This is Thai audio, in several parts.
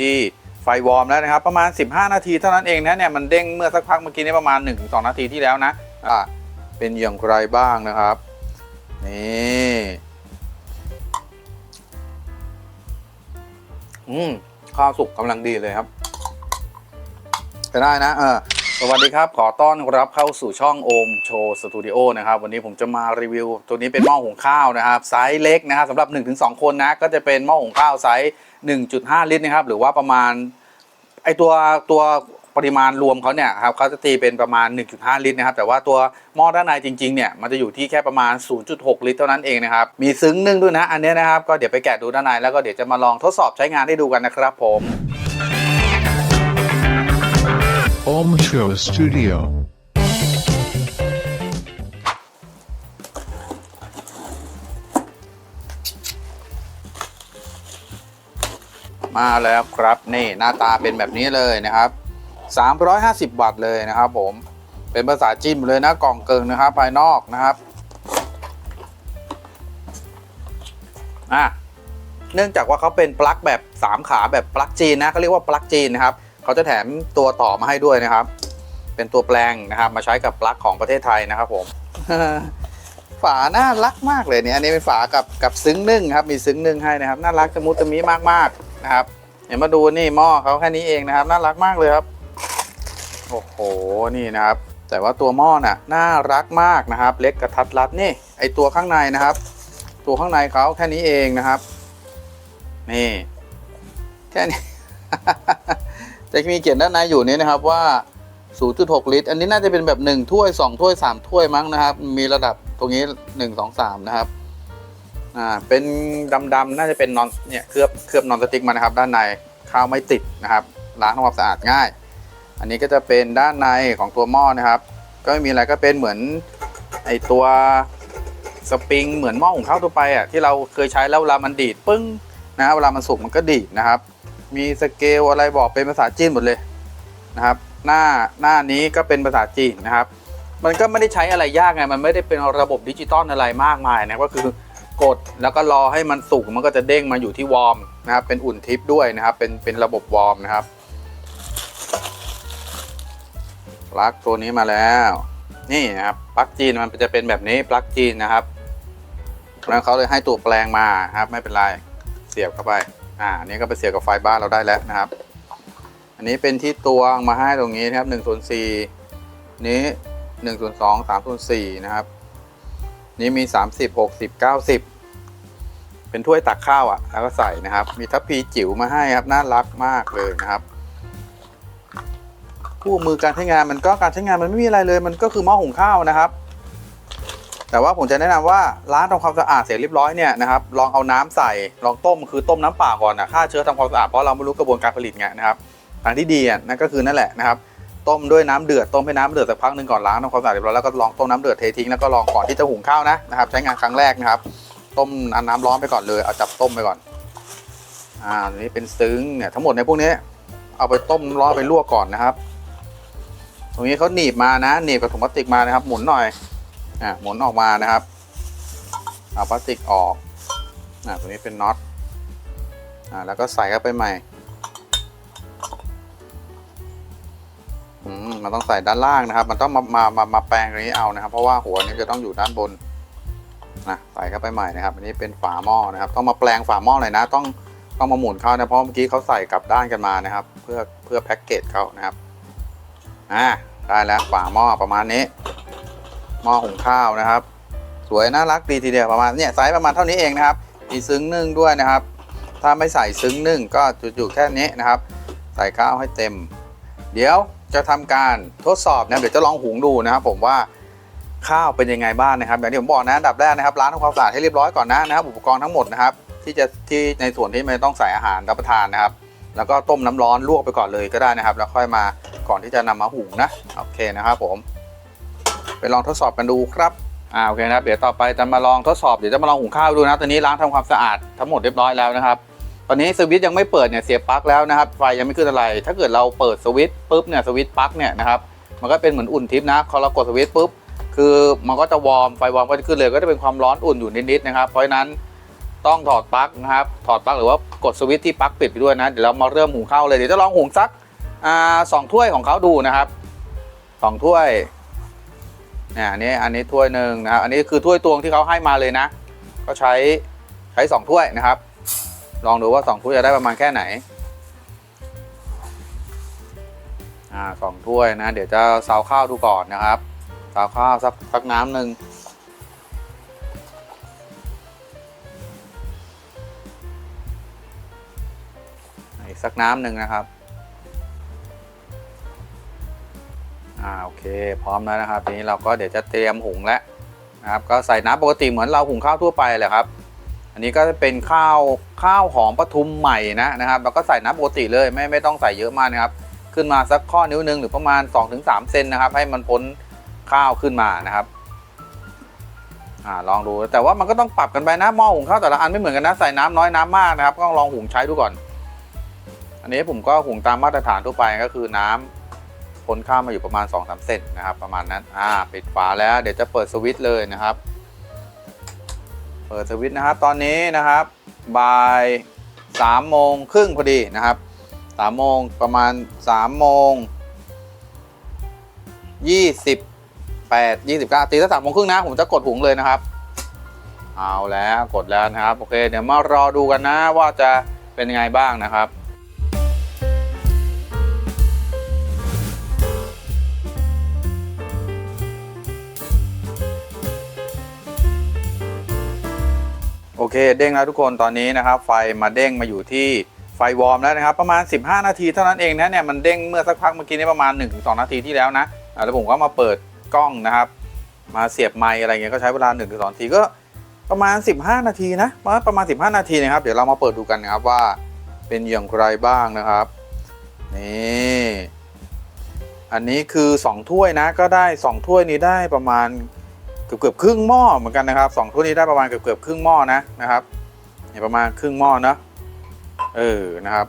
ที่ไฟวอร์มแล้วนะครับ ประมาณ 15 นาทีเท่านั้นเองนะเนี่ยมันเด้งเมื่อสักพักเมื่อกี้นี้ประมาณ 1-2 นาทีที่แล้วนะอ่าเป็นอย่างไรบ้างนะครับ นี่อืมข้าวสุกกำลังดีเลยครับจะได้นะเออ สวัสดีครับ ขอต้อนรับเข้าสู่ช่องโอมโชว์สตูดิโอนะครับ วันนี้ผมจะมารีวิว ตัวนี้เป็นหม้อหุงข้าวนะครับ ไซส์เล็กนะครับสำหรับ 1-2 คนนะ ก็จะเป็นหม้อหุงข้าวไซส์ 1.5 ลิตรนะครับ หรือว่าประมาณ ไอตัวตัวปริมาณรวมเขาเนี่ยครับเขาจะตีเป็นประมาณ 1.5 ลิตรนะครับ แต่ว่าตัวหม้อด้านในจริงๆเนี่ยมันจะอยู่ที่แค่ประมาณ 0.6 ลิตรเท่านั้นเองนะครับ มีซึ้งนึ่งด้วยนะ อันนี้นะครับ ก็เดี๋ยวไปแกะดูด้านในแล้วก็เดี๋ยวจะมาลองทดสอบใช้งานให้ดูกันนะครับผม Om Show Studio. มาแล้วครับนี่หน้าตาเป็นแบบนี้เลยนะครับ 350บาทเลยนะครับผม เป็นภาษาจีนหมดเลยนะกล่องเกิงนะครับภายนอกนะครับอะเนื่องจากว่าเขาเป็นปลั๊กแบบ 3 ขาแบบปลั๊กจีนนะเขาเรียกว่าปลั๊กจีนนะครับ เขาจะแถมตัวต่อมาให้ด้วยนะครับ เป็นตัวแปลงนะครับมาใช้กับปลั๊กของประเทศไทยนะครับผมฝาน่ารักมากเลยเนี่ยอันนี้เป็นฝากับกับซึ้งนึ่งครับมีซึ้งนึ่งให้นะครับ น่ารักตะมุตะมิมากๆนะครับเดี๋ยวมาดูนี่หม้อเขาแค่นี้เองนะครับ น่ารักมากเลยครับโอ้โหนี่นะครับ แต่ว่าตัวหม้อน่ะน่ารักมากนะครับ เล็กกระทัดรัดนี่ไอตัวข้างในนะครับ ตัวข้างในเขาแค่นี้เองนะครับ นี่ แค่นี้ จะมีเขียนด้านในอยู่นี่นะครับว่า 0.6 ลิตร อันนี้น่าจะเป็นแบบ 1 ถ้วย 2 ถ้วย 3 ถ้วยมั้งนะครับ มีระดับตรงนี้ 1 2 3 นะครับ อ่า เป็นดำๆ น่าจะเป็นนอน เนี่ย เคลือบ เคลือบนอนสติ๊กมานะครับ ด้านในข้าวไม่ติดนะครับ ล้างทำความสะอาดง่าย อันนี้ก็จะเป็นด้านในของตัวหม้อนะครับ ก็ไม่มีอะไรก็เป็นเหมือนไอตัวสปริงเหมือนหม้อหุงข้าวทั่วไปอะที่เราเคยใช้แล้วเวลามันดีดปึ้งนะเวลามันสุกมันก็ดีดนะครับ มีสเกลอะไรบอกเป็นภาษาจีนหมดเลยนะครับ หน้าหน้านี้ก็เป็นภาษาจีนนะครับ มันก็ไม่ได้ใช้อะไรยากไง มันไม่ได้เป็นระบบดิจิตอลอะไรมากมายนะ ก็คือกดแล้วก็รอให้มันสุกมันก็จะเด้งมาอยู่ที่วอร์มนะครับ เป็นอุ่นทิปด้วยนะครับ เป็นเป็นระบบวอร์มนะครับปลั๊กตัวนี้มาแล้ว นี่นะครับปลั๊กจีนมันจะเป็นแบบนี้ปลั๊กจีนนะครับแล้วเขาเลยให้ตัวแปลงมาครับ ไม่เป็นไร เสียบเข้าไป อ่าอันนี้ก็ไปเสียบกับไฟบ้านเราได้แล้วนะครับ อันนี้เป็นที่ตวงมาให้ตรงนี้นะครับ1ส่วน4นี้1ส่วน2 3ส่วน4นะครับ นี่มี 30 60 90 เป็นถ้วยตักข้าวอะ่ะ แล้วก็ใส่นะครับ มีทัพพีจิ๋วมาให้ครับน่ารักมากเลยนะครับคู่มือการใช้งานมันก็การใช้งานมันไม่มีอะไรเลย มันก็คือหม้อหุงข้าวนะครับ แต่ว่าผมจะแนะนำว่าล้างทำความสะอาดเสร็จเรียบร้อยเนี่ยนะครับลองเอาน้ำใส่ลองต้มคือต้มน้ำเปล่าก่อนนะฆ่าเชื้อทำความสะอาดเพราะเราไม่รู้กระบวนการผลิตไงนะครับทางที่ดีอะนั่นก็คือนั่นแหละนะครับต้มด้วยน้ำเดือดต้มให้น้ำเดือดสักพักหนึ่งก่อนล้างทำความสะอาดเรียบร้อยแล้วก็ลองต้มน้ำเดือดเททิ้งแล้วก็ลองก่อนที่จะหุงข้าวนะนะครับใช้งานครั้งแรกนะครับ ต้มน้ำร้อนไปก่อนเลยเอาจับต้มไปก่อนอ่าอันนี้เป็นซึ้งเนี่ยทั้งหมดในพวกนี้เอาไปต้มร้อนไปลวกก่อนนะครับ ตรงนี้เขาหนีบมานะหนีบกับถุงพลาสติกมานะครับหมุนหน่อย อ่าหมุนออกมานะครับ เอาพลาสติกออกอ่าตัวนี้เป็นน็อตอ่าแล้วก็ใส่เข้าไปใหม่อืมมันต้องใส่ด้านล่างนะครับ มันต้องมามามามาแปลงตรงนี้เอานะครับ เพราะว่าหัวนี้จะต้องอยู่ด้านบนนะใส่เข้าไปใหม่นะครับ อันนี้เป็นฝาหม้อนะครับ ต้องมาแปลงฝาหม้อหน่อยนะ ต้องต้องมาหมุนเข้านะ เพราะเมื่อกี้เขาใส่กลับด้านกันมานะครับ เพื่อเพื่อแพ็กเกจเขานะครับ อ่า ได้แล้วฝาหม้อประมาณนี้ หม้อหุงข้าวนะครับ สวยน่ารักดีทีเดียวประมาณเนี่ยไซส์ประมาณเท่านี้เองนะครับ มีซึ้งนึ่งด้วยนะครับ ถ้าไม่ใส่ซึ้งนึ่งก็จุอยู่แค่นี้นะครับ ใส่ข้าวให้เต็ม เดี๋ยวจะทำการทดสอบนะเดี๋ยวจะลองหุงดูนะครับ ผมว่าข้าวเป็นยังไงบ้างนะครับอย่างที่ผมบอกนะอันดับแรกนะครับล้างทำความสะอาดให้เรียบร้อยก่อนนะนะครับ อุปกรณ์ทั้งหมดนะครับ ที่จะที่ในส่วนที่ไม่ต้องใส่อาหารรับประทานนะครับ แล้วก็ต้มน้ำร้อนลวกไปก่อนเลยก็ได้นะครับ แล้วค่อยมาก่อนที่จะนำมาหุงนะโอเคนะครับผม ไปลองทดสอบกันดูครับอ่าโอเคนะครับเดี๋ยวต่อไปจะมาลองทดสอบเดี๋ยวจะมาลองหุงข้าวดูนะตอนนี้ล้างทำความสะอาดทั้งหมดเรียบร้อยแล้วนะครับตอนนี้สวิตช์ยังไม่เปิดเนี่ยเสียบปลั๊กแล้วนะครับไฟยังไม่ขึ้นอะไร ถ้าเกิดเราเปิดสวิตช์ปุ๊บเนี่ยสวิตช์ปลั๊กเนี่ยนะครับมันก็เป็นเหมือนอุ่นทิพย์นะพอเรากดสวิตช์ปุ๊บคือมันก็จะวอร์มไฟวอร์มก็จะขึ้นเลยก็จะเป็นความร้อนอุ่นอยู่นิดๆนะครับเพราะฉะนั้นต้องถอดปลั๊กนะครับถอดปลั๊กหรือว่ากดสวิตช์ที่ปลั๊กปิดไปด้วยนะเดี๋ยวเรามาเริ่มหุงข้าวเลยเดี๋ยวจะลองหุงสักอ่าสองถ้วยของเขาดูนะครับสองถ้วย เนี่ยอันนี้อันนี้ถ้วยหนึ่งนะครับอันนี้คือถ้วยตวงที่เขาให้มาเลยนะ ก็ใช้ใช้สองถ้วยนะครับ ลองดูว่าสองถ้วยจะได้ประมาณแค่ไหนอ่าสองถ้วยนะ เดี๋ยวจะซาวข้าวดูก่อนนะครับซาวข้าวสักสักน้ำหนึ่งอีกสักน้ำหนึ่งนะครับ อ่าโอเค พร้อมแล้วนะครับทีนี้เราก็เดี๋ยวจะเตรียมหุงแล้วนะครับก็ใส่น้ำปกติเหมือนเราหุงข้าวทั่วไปแหละครับ อันนี้ก็จะเป็นข้าวข้าวหอมปทุมใหม่นะนะครับแล้วก็ใส่น้ำปกติเลยไม่ไม่ต้องใส่เยอะมากนะครับ ขึ้นมาสักข้อนิ้วหนึงหรือประมาณ 2-3 เซนนะครับ ให้มันพ้นข้าวขึ้นมานะครับอ่าลองดูแต่ว่ามันก็ต้องปรับกันไปนะหม้อหุงข้าวแต่ละอันไม่เหมือนกันนะใส่น้ำน้อยน้ำมากนะครับก็ลองหุงใช้ดูก่อน อันนี้ผมก็หุงตามมาตรฐานทั่วไปก็คือน้ำ พ้นข้าวมาอยู่ประมาณ 2-3 เซนนะครับ ประมาณนั้นอ่าปิดฝาแล้วเดี๋ยวจะเปิดสวิตช์เลยนะครับ เปิดสวิตช์นะครับตอนนี้นะครับบ่าย3โมงครึ่งพอดีนะครับ3โมงประมาณ3โมง28 29ตีถ้า3โมงครึ่งนะผมจะกดหุงเลยนะครับ เอาแล้วกดแล้วนะครับ โอเค เดี๋ยวมารอดูกันนะว่าจะเป็นยังไงบ้างนะครับ เคเด้งแล้วทุกคนตอนนี้นะครับ ไฟมาเด้งมาอยู่ที่ไฟวอร์มแล้วนะครับ ประมาณ 15 นาทีเท่านั้นเองนะเนี่ยมันเด้งเมื่อสักพักเมื่อกี้นี้ประมาณ 1-2 นาทีที่แล้วนะแล้วผมก็มาเปิดกล้องนะครับ มาเสียบไมค์อะไรเงี้ยก็ใช้เวลา 1-2 นาทีก็ประมาณ 15 นาทีนะประมาณ 15 นาทีนะครับ เดี๋ยวเรามาเปิดดูกันนะครับว่าเป็นอย่างไรบ้างนะครับนี่อันนี้คือ 2 ถ้วยนะก็ได้ 2 ถ้วยนี้ได้ประมาณ กือบเกือบครึ่งหม้อเหมือนกันนะครับสองถ้วยนี้ได้ประมาณเกือบเกือบครึ่งหม้อนะนะครับเนี่ยประมาณครึ่งหม้อนะเออนะครับ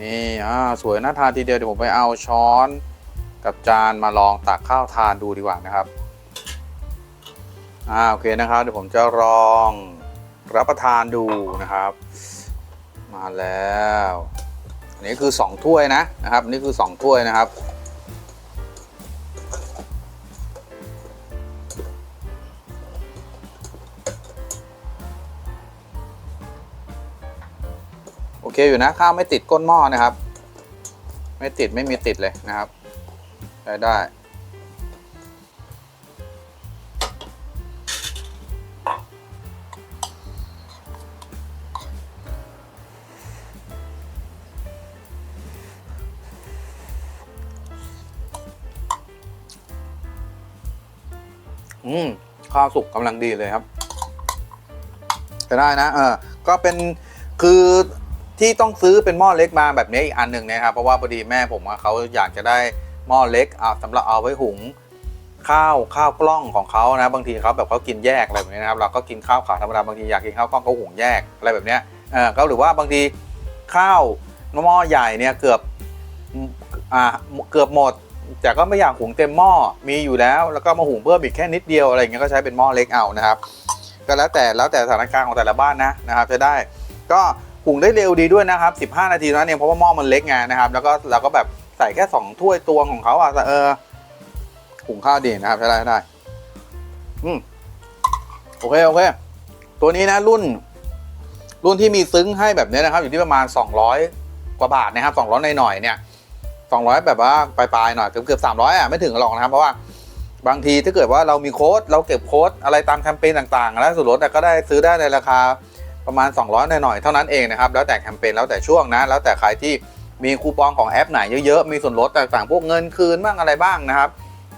นี่อ่าสวยน่าทานทีเดียวเดี๋ยวผมไปเอาช้อนกับจานมาลองตักข้าวทานดูดีกว่านะครับอ่าโอเคนะครับเดี๋ยวผมจะลองรับประทานดูนะครับ มาแล้วอันนี้คือสองถ้วยนะนะครับนนี่คือสองถ้วยนะครับ โอเคอยู่นะข้าวไม่ติดก้นหม้อนะครับ ไม่ติดไม่มีติดเลยนะครับใช้ได้อืมข้าวสุกกำลังดีเลยครับจะได้นะ เออ ก็เป็นคือ ที่ต้องซื้อเป็นหม้อเล็กมาแบบนี้อีกอันหนึ่งนะครับ เพราะว่าพอดีแม่ผมเขาอยากจะได้หม้อเล็กเอาสำหรับเอาไว้หุงข้าวข้าวกล้องของเขานะ บางทีเขาแบบเขากินแยกอะไรแบบนี้นะครับ เราก็กินข้าวขาวธรรมดาบางทีอยากกินข้าวกล้องก็หุงแยกอะไรแบบเนี้ยเออก็หรือว่าบางทีข้าวหม้อใหญ่เนี่ยเกือบอ่าเกือบหมดแต่ก็ไม่อยากหุงเต็มหม้อมีอยู่แล้ว แล้วก็มาหุงเพิ่มอีกแค่นิดเดียวอะไรอย่างเงี้ยก็ใช้เป็นหม้อเล็กเอานะครับ ก็แล้วแต่แล้วแต่สถานการณ์ของแต่ละบ้านนะนะครับ จะได้ก็ หุงได้เร็วดีด้วยนะครับ 15 นาทีนั้นเองเพราะว่าหม้อมันเล็กไงนะครับ แล้วก็เราก็แบบใส่แค่ 2 ถ้วยตวงของเขาอะแต่เออหุงข้าวดีนะครับใช้ได้ใช้ได้ อืมโอเคโอเค ตัวนี้นะรุ่น รุ่นที่มีซึ้งให้แบบนี้นะครับ อยู่ที่ประมาณ 200 กว่าบาทนะครับ 200หน่อยๆเนี่ย 200 แบบว่าปลายๆหน่อยเกือบเกือบ300อะไม่ถึงหรอกนะครับเพราะว่าบางทีถ้าเกิดว่าเรามีโค้ดเราเก็บโค้ดอะไรตามแคมเปญต่างๆ แล้วส่วนลดก็ได้ซื้อได้ในราคา ประมาณ 200 หน่อยๆ เท่านั้นเองนะครับ แล้วแต่แคมเปญแล้วแต่ช่วงนะ แล้วแต่ใครที่มีคูปองของแอปไหนเยอะๆ มีส่วนลดต่างๆ พวกเงินคืนบ้างอะไรบ้างนะครับ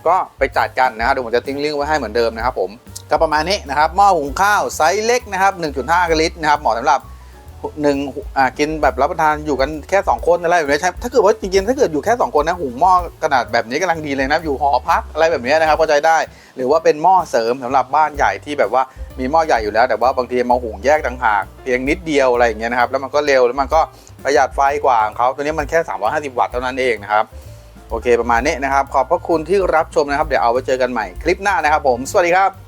ก็ไปจัดกันนะครับเดี๋ยวผมจะทิ้งลิงก์ไว้ให้เหมือนเดิมนะครับผมก็ประมาณนี้นะครับหม้อหุงข้าวไซส์เล็กนะครับ 1.5 ลิตรนะครับเหมาะสำหรับ หนึ่งอ่ากินแบบรับประทานอยู่กันแค่ 2 คนอะไรแบบนี้ใช่ถ้าเกิดว่าจริงๆถ้าเกิดอยู่แค่ 2 คนนะหุงหม้อขนาดแบบนี้กำลังดีเลยนะอยู่หอพักอะไรแบบนี้นะครับก็ใจได้ หรือว่าเป็นหม้อเสริมสำหรับบ้านใหญ่ที่แบบว่ามีหม้อใหญ่อยู่แล้ว แต่ว่าบางทีมาหุงแยกต่างหากเพียงนิดเดียวอะไรอย่างเงี้ยนะครับแล้วมันก็เร็วแล้วมันก็ประหยัดไฟกว่าของเขาตัวนี้มันแค่ 350 วัตต์เท่านั้นเองนะครับโอเคประมาณนี้นะครับขอบพระคุณที่รับชมนะครับเดี๋ยวเอาไว้เจอกันใหม่คลิปหน้านะครับผมสวัสดีครับ